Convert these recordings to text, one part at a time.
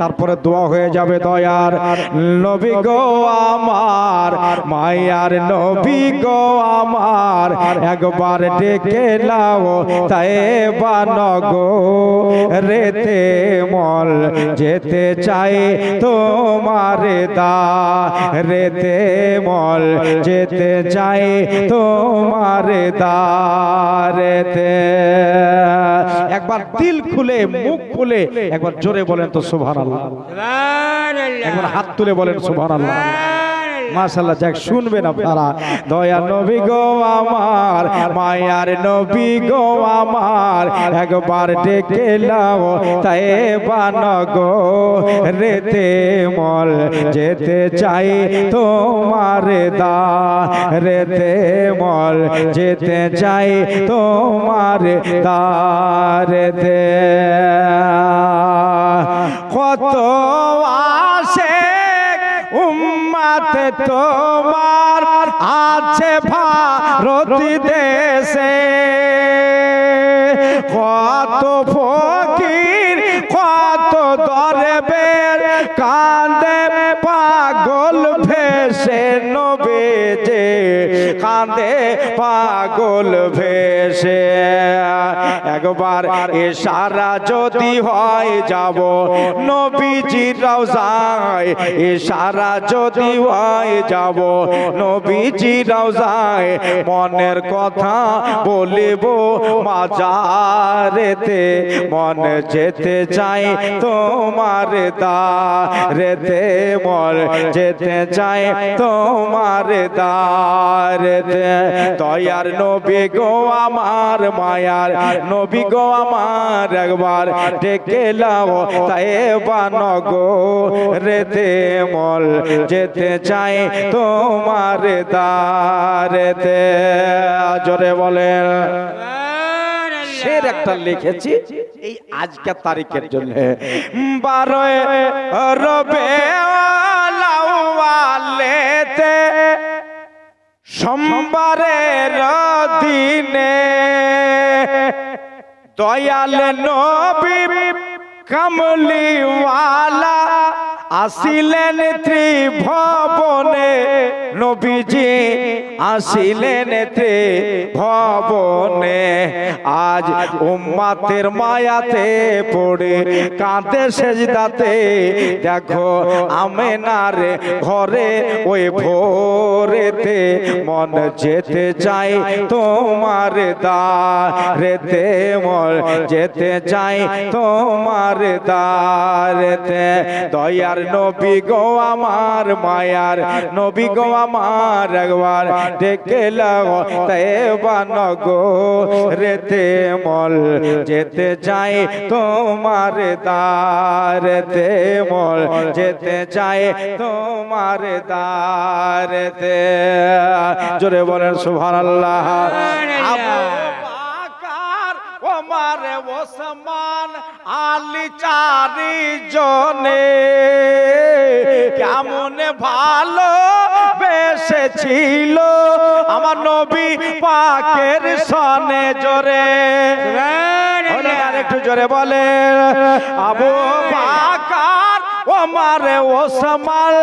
তারপরে দোয়া হয়ে যাবে দয়ার। নবী গো আমার, মায়ার নবী গো আমার, একবার ডেকে লাও তাই বানগো রেতে মল, যেতে চাই তোমার দা। রেতে মল, যেতে চাই তোমার দা। রেতে একবার দিল খুলে, মুখ খুলে, একবার জোরে বলেন তো সুবহানাল্লাহ। একবার হাত তুলে বলেন শুনবেন আপনারা। দয়া নবী গো আমার, মায়ার নবী গো আমার, একবার ডেকে লাও তাই বান গো রেতে মল, যেতে চাই তোমার দা রেতে মল, যেতে চাই তোমার দারেতে কত আসে উম্মাতে তোমার আছে ভারতী দেশে। কত ফকির, কত দরবের কান্দে পাগল ভেসে নবেজে। কান্দে পাগল ভেসে। একবার এসারা যদি হয় যাব। নবীজি রওজায় এসারা যদি হয় যাব। নবীজি রওজায় মনের কথা বলিব মাজারেতে। মন যেতে চাই তোমার দারেতে মন যেতে চাই তোমার দারেতে দয়ার নবী গো আমার মায়ার নবী গো আমার একবার ডেকে লাও। তাই বান গো রেতে মল যেতে চাই তোমার দারেতে জোরে বলেন। শের একটা লিখেছি এই আজকের তারিখের জন্য। বারোয় রবে লাউয়ালেতে সোমবারের দিনে দয়াল নবী কামলিওয়ালা আসিলেন ত্রিভবনে। নবীজি আসিলেন ভবনে। আজ উম্মাতের মায়াতে পড়ে কাঁদে সেজদাতে। দেখো আমেনার ঘরে ওই ভোরেতে মন যেতে চাই তোমার দারেতে মন যেতে চাই তোমার দারেতে দয়ার নবী গো, আমার মায়ার নবী গো আমার একবার ডেকে লাগো গো রেতে মল যেতে চাই তোমার দারেতে মল যেতে চাই তোমার দারেতে জোরে বলেন সুভান আল্লাহ ওমর ওসমান আলী চারি জনে কেমন ভালো বেসেছিল আমার নবী পাকের সনে জোরে। আর একটু জোরে বলে। আবু বাকার, ওমর, ওসমান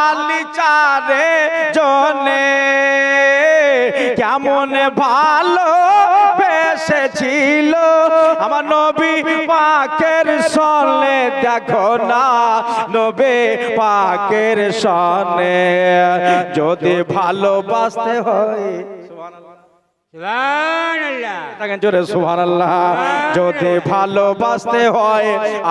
আলী চারে জনে। কেমন ভালো বেসেছিল আমার নবী পাকের সনে দেখো না নবে পাকের সনে যদি ভালোবাসতে হয় যদি ভালোবাসতে হয়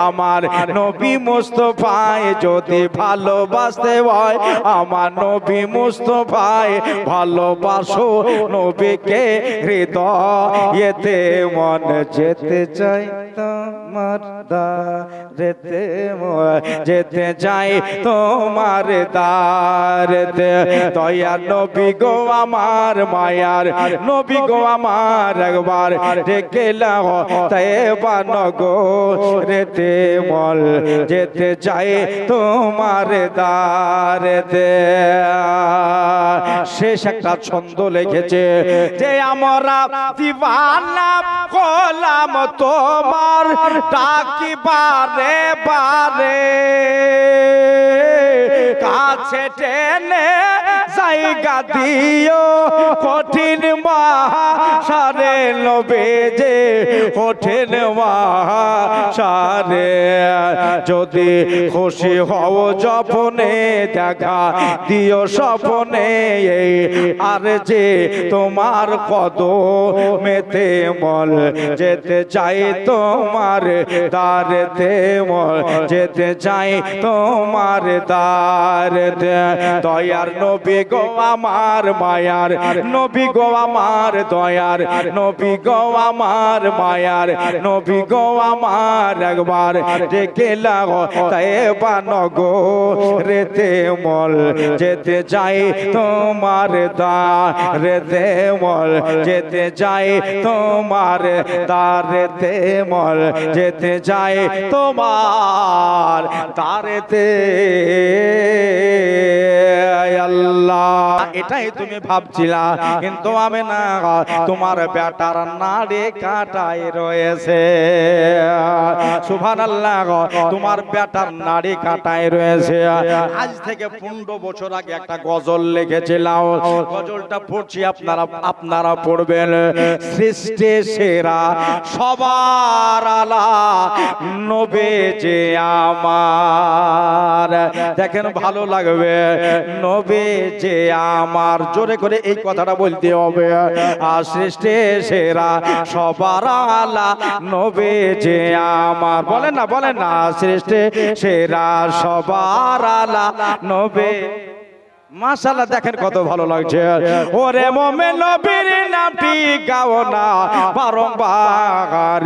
আমার নবী মুস্তফায়, যদি ভালোবাসতে হয় আমার নবী মুস্তফায়, ভালোবাসো নবীকে হৃদয়েতে, মন যেতে চাই তোমার দারেতে যেতে চাই তোমার দারেতে দয়া নবী গো আমার মায়ার নবী নবী গো আমার একবার ডেকে লাও তাই বানগো রেতে মল যেতে চাই তোমার দারেতে শেষ একটা ছন্দ লিখেছে যে আমরা দিবানা কলাম তোমার ডাকি বারে বারে। কাছে টেনে জায়গা দিও। কঠিন মহাসারে লবে যে, কঠিন মহাসারে। যদি খুশি হও যপনে দেখা, দিও স্বপনে আর যে তোমার কদ মেতে মল যেতে চাই তোমার দারেতে মল, যেতে চাই তোমার দারেতে দয়ার নবী গো আমার মায়ার। নবী গো আমার দয়ার। নবী গো আমার মায়ার। নবী গো আমার একবার ডেকে লাগো বানগো রেতে মল যেতে চাই তোমার দা রেতে মল। যেতে চাই তোমার দারেতে মল। যেতে চাই তোমার দারেতে আল্লাহ। এটাই তুমি ভাবছিলা। কিন্তু আমি না তোমার বেটার নাড়ে কাটায় রয়েছে। সুভান আল্লাহ তোমার বেটার নাড়ি কাটায় রয়েছে। আজ থেকে পনেরো বছর আগে একটা গজল লিখেছিলাম। গজলটা পড়ছি আপনারা আপনারা পড়বেন। সৃষ্টি সেরা সবার আলা নবে যে আমার। দেখেন ভালো লাগবে। নবে যে আমার জোরে করে এই কথাটা বলতে হবে। আর সৃষ্টি সেরা, সবার আলা নবে যে আমার। বলেন না বলেন না, সৃষ্টি সেরা, সবার আলা নবে। মাশাআল্লাহ দেখেন কত ভালো লাগছে। ওরে মোমে নবীর নামটি গাও না বারংবার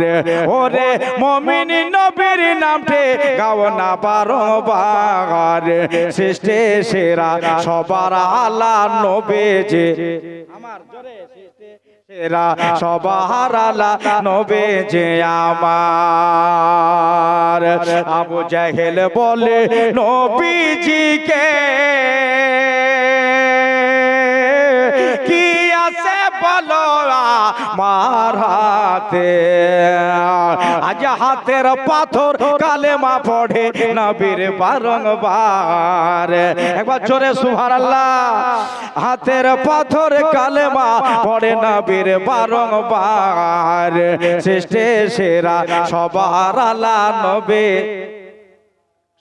ওরে মমিন নবীর নামটি গাও না বারংবার সৃষ্টি সেরা সবার আলা নবী যে আমার জোরে সেরা সবার নবে যে আমার। আবু জাহেল বলে নবীজিকে কি আছে বলো আমার হাতে। আজ হাতের পাথর কালেমা পড়ে নবীর বারংবার। একবার জোরে সুভার আল্লাহ হাতের পাথর কালেমা পড়ে নবীর বারংবার। সৃষ্টি সেরা সবার আলা নবে।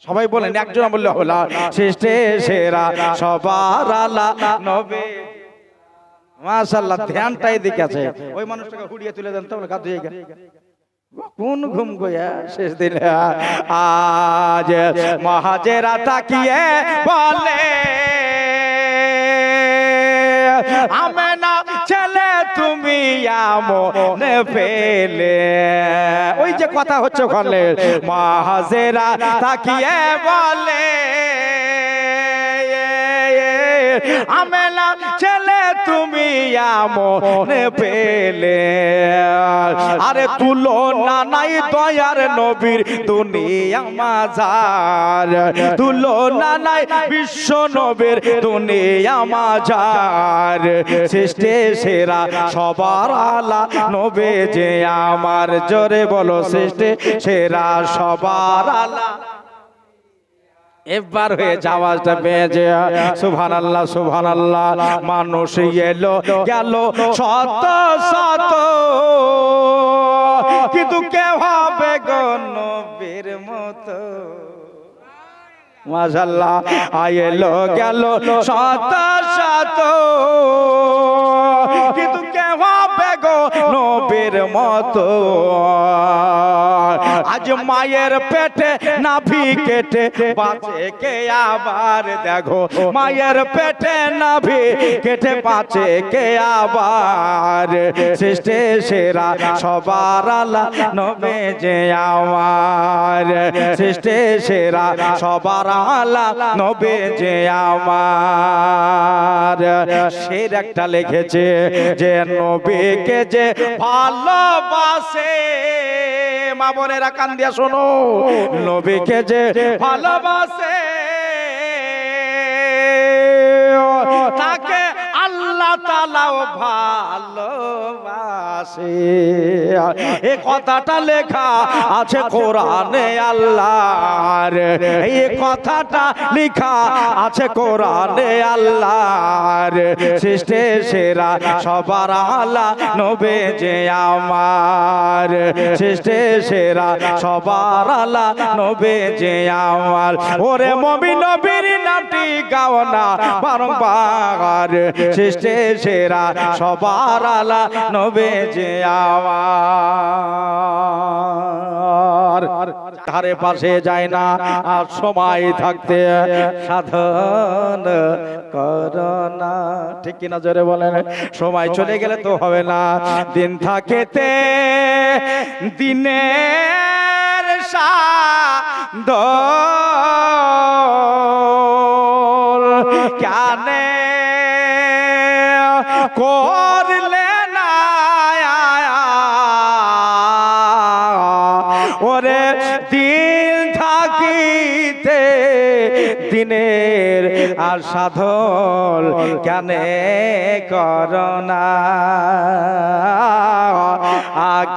সবাই বলেন, একজন বললে হলা, সৃষ্টি সেরা সবার আলা নবে। মাশাল্লাহ ধ্যানটাই দিকে আছে। ওই মানুষটাকে হুড়িয়ে তুলে দেন তো কাজ হয়ে গেল। কোন ঘুম গয়া শেষ দিন আজ মহাজেরা তাকিয়ে বলে আমি না ছেলে তুমি আমনে পেলে ওই যে কথা হচ্ছে ওখানে মহাজেরা তাকিয়ে বলে আমেলা ছেলে তুমি আমনে পেলে। আরে তুলো না নাই দয়ার নবীর দুনিয়া মাজার। তুলো না নাই বিশ্ব নবীর দুনিয়া মাজার। সৃষ্টি সেরা সবার আলা নবে যে আমার। জোরে বলো, সৃষ্টি সেরা সবার আলা। এবার হয়ে যাওয়াটা বেজে। সুভান আল্লাহ সুভান আল্লাহ মানুষ এলো গেল শত শত কিন্তু কে হবে গণবীর মতো। মাসাল্লাহ আয়েলো গেল শত নবের মতো। আজ মায়ের পেটে নাভি কেটে বাঁচে কে আবার? দেখো মায়ের পেটে নাভি কেটে বাঁচে কে আবার? সৃষ্টে সেরা সবার আলা নবে যে আমার। সৃষ্টে সেরা সবার আলা নবে যে আমার। শের একটা লিখেছে যে নবীকে যে ভালোবাসে মা বোনেরা কান দিয়া শোনো। নবীকে যে ভালোবাসে তাকে আল্লাহ তালাও ভালোবাসে। এ কথাটা লেখা আছে কোরআনে আল্লাহর। এই কথাটা লেখা আছে কোরআনে আল্লাহর। সৃষ্টে সেরা সবার আল্লাহ নবে যে আমার। সৃষ্টে সেরা সবার আল্লাহ নবে যে আমার। ওরে মবি নবীর নাটি গাও না বারংবার। সৃষ্টে সেরা, সবার আলা নবে যে আমার ধারে পাশে যায় না, আর সময় থাকতে সাধন করোনা ঠিক কিনা জোরে বলেন, সময় চলে গেলে তো হবে না। দিন থাকেতে দিনের সাদ কানে করলে না ওরে দিন থাকিতে দিনের আর সাধল কেনে করোনা?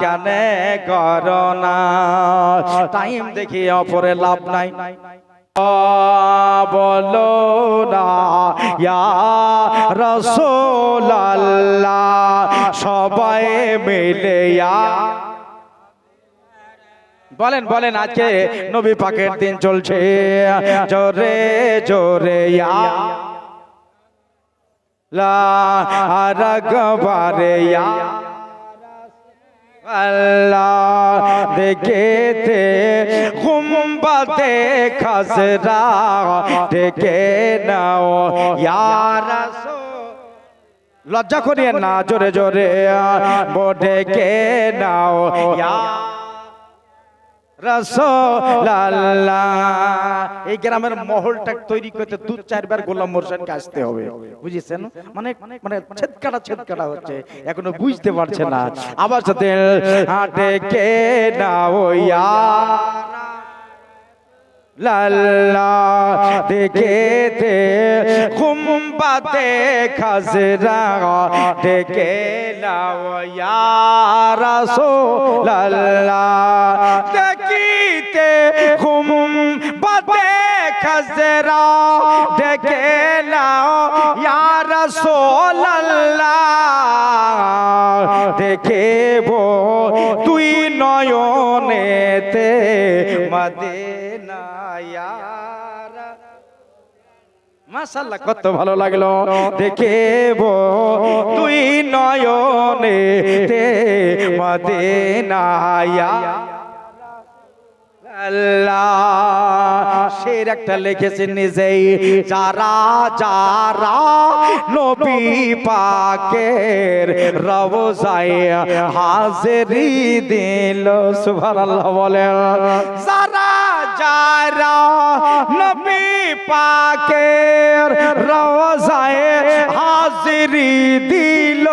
কেনে করোনা? টাইম দেখি অপরে লাভ নাই। বলো না, ইয়া সবাই মিলে বলেন বলেন, আজকে নবী পাকের দিন চলছে। জোরে জোরে আল্লাহ দেখেতে গুম্বাতে খাসরা ডেকে নাও। ইয়ার লজ্জা করিয়ে না, জোরে জোরে। ডেকে নাও। এই গ্রামের মহলটা তৈরি করতে দু চারবার গোলাম মোরশেদকে আসতে হবে। বুঝেছেন? মানে মানে হচ্ছে। এখনও বুঝতে পারছে না। আবার সাথে কে না ওইয়া লাল্লা দেখেতে কুম্বাতে খাজরা ডেকে লাও ইয়া রাসূলুল্লাহ দেখিতে কুম্বাতে খাজরা ডেকে লাও ইয়া রাসূলুল্লাহ দেখেব তুই নয়নেতে মদিনা মাশাল্লাহ কত ভালো লাগল। দেখেব তুই নয়নে তে মদিনায়া। আল্লাহ শের একটা লিখেছে নিজেই যারা যারা নবী পাকের রওজায় হাজিরি দিল সুবহানাল্লাহ বলেন যারা যারা নবী পাকের রওজায় হাজিরি দিল,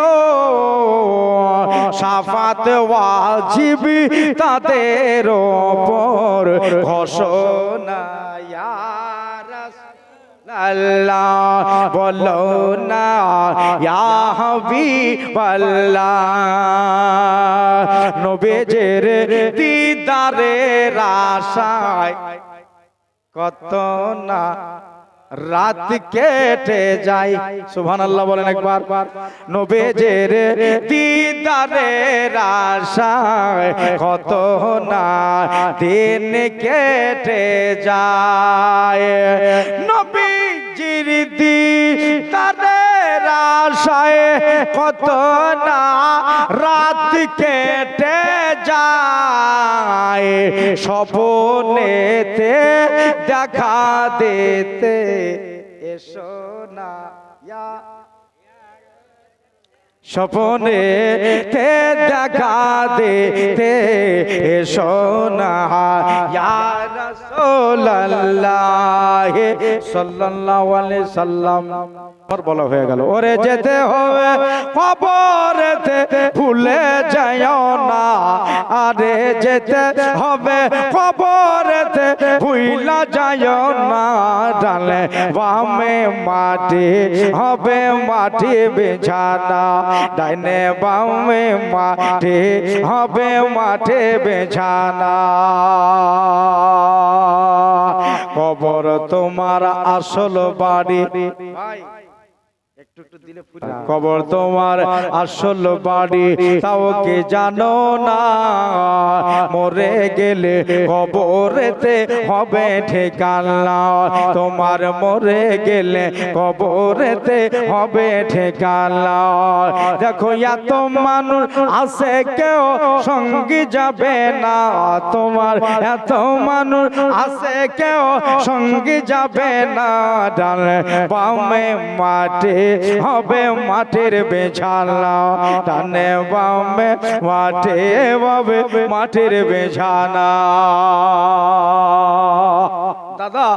সাফাত ওয়াজিবি তাদের ওপর ঘোষণা আল্লাহ বলো না, ইয়া হাবিবাল্লাহ, নবেজের দিদারের আশায় কত না রাত কেটে যায়। সুবহান আল্লাহ বলেন একবার। নবেজের দিদারের আশায় কত না দিন কেটে যায়। নবীজির দিদারের আশায় কত না রাত কেটে যায়। স্বপনেতে দেখা দিতে এসো না স্বপনে তে দেখা দিতে এসো না ইয়া রাসূলুল্লাহ সাল্লাল্লাহু আলাইহি সাল্লাম। আমার বলা হয়ে গেল, ওরে যেতে হবে, কবরেতে ভুলে যাও না। আরে যেতে হবে, কবরেতে ভুইলা যাও না। ডালে বামে মাটি হবে, মাটি বিছানা ডাইনে বামে মাটি হবে, মাটি বিছানা কবর তোমার আসল বাড়ি। কবর তোমার আসল বাড়ি তাও কি জানো না? মরে গেলে কবরেতে হবে ঠিকানা। তোমার মরে গেলে কবরেতে হবে ঠিকানা। দেখো এত মানুষ আছে কেউ সঙ্গী যাবে না। তোমার এত মানুষ আছে কেউ সঙ্গী যাবে না। ডালে বামে মাটি হবে মাটির বেছানা ডানে বামে মাঠে হবে মাটির বেছানা। দাদা